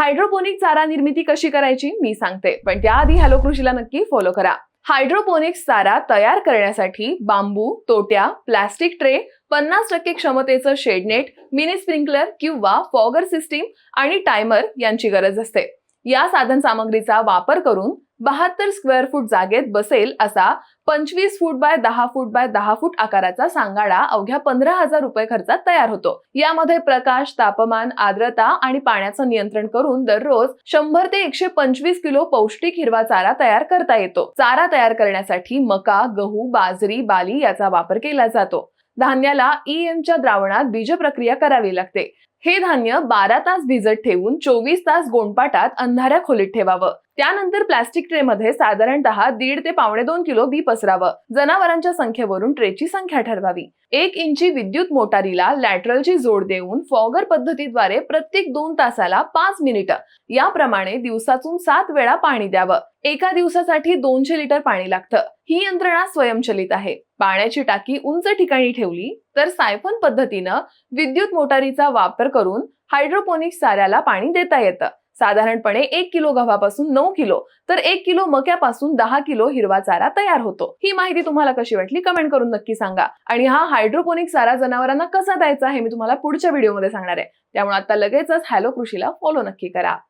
Hydroponic चारा निर्मिती कशी करायची मी सांगते. पण त्याआधी हॅलो कृषीला नक्की फॉलो करा. हायड्रोपोनिक्स चारा तयार करण्यासाठी बांबू तोट्या प्लास्टिक ट्रे पन्नास टक्के क्षमतेचं शेडनेट मिनी स्प्रिंकलर किंवा फॉगर सिस्टीम आणि टायमर यांची गरज असते. या साधन सामग्रीचा वापर करून बहात्तर स्क्वेअर फूट जागेत बसेल असा पंचवीस फूट बाय दहा फूट बाय दहा फूट आकाराचा सांगाडा अवघ्या पंधरा हजार रुपये खर्चात तयार होतो. यामध्ये प्रकाश तापमान आर्द्रता आणि पाण्याचं नियंत्रण करून दररोज शंभर ते एकशे पंचवीस किलो पौष्टिक हिरवा चारा तयार करता येतो. चारा तयार करण्यासाठी मका गहू बाजरी बाली याचा वापर केला जातो. धान्याला EM च्या द्रावणात बीज प्रक्रिया करावी लागते. हे धान्य बारा तास भिजत ठेवून चोवीस तास गोंडपाटात अंधाऱ्या खोलीत ठेवावं. त्यानंतर प्लास्टिक ट्रेमध्ये साधारणतः दीड ते पावणे दोन किलो बी पसरावं. जनावरांच्या संख्येवरून ट्रेची संख्या ठरवावी. एक इंची विद्युत मोटारीला लॅटरलची जोड देऊन फॉगर पद्धतीद्वारे प्रत्येक दोन तासाला पाच मिनिटं. याप्रमाणे दिवसातून सात वेळा पाणी द्यावं. एका दिवसासाठी दोनशे लिटर पाणी लागतं. ही यंत्रणा स्वयंचलित आहे. पाण्याची टाकी उंच ठिकाणी ठेवली तर सायफन पद्धतीनं विद्युत मोटारीचा वापर करून हायड्रोपोनिक्स चाऱ्याला पाणी देता येतं. साधारणपणे एक किलो गव्हापासून नऊ किलो तर एक किलो मक्यापासून दहा किलो हिरवा चारा तयार होतो. ही माहिती तुम्हाला कशी वाटली कमेंट करून नक्की सांगा. आणि हा हायड्रोपोनिक चारा जनावरांना कसा द्यायचा हे मी तुम्हाला पुढच्या व्हिडिओमध्ये सांगणार आहे. त्यामुळे आता लगेचच हॅलो कृषीला फॉलो नक्की करा.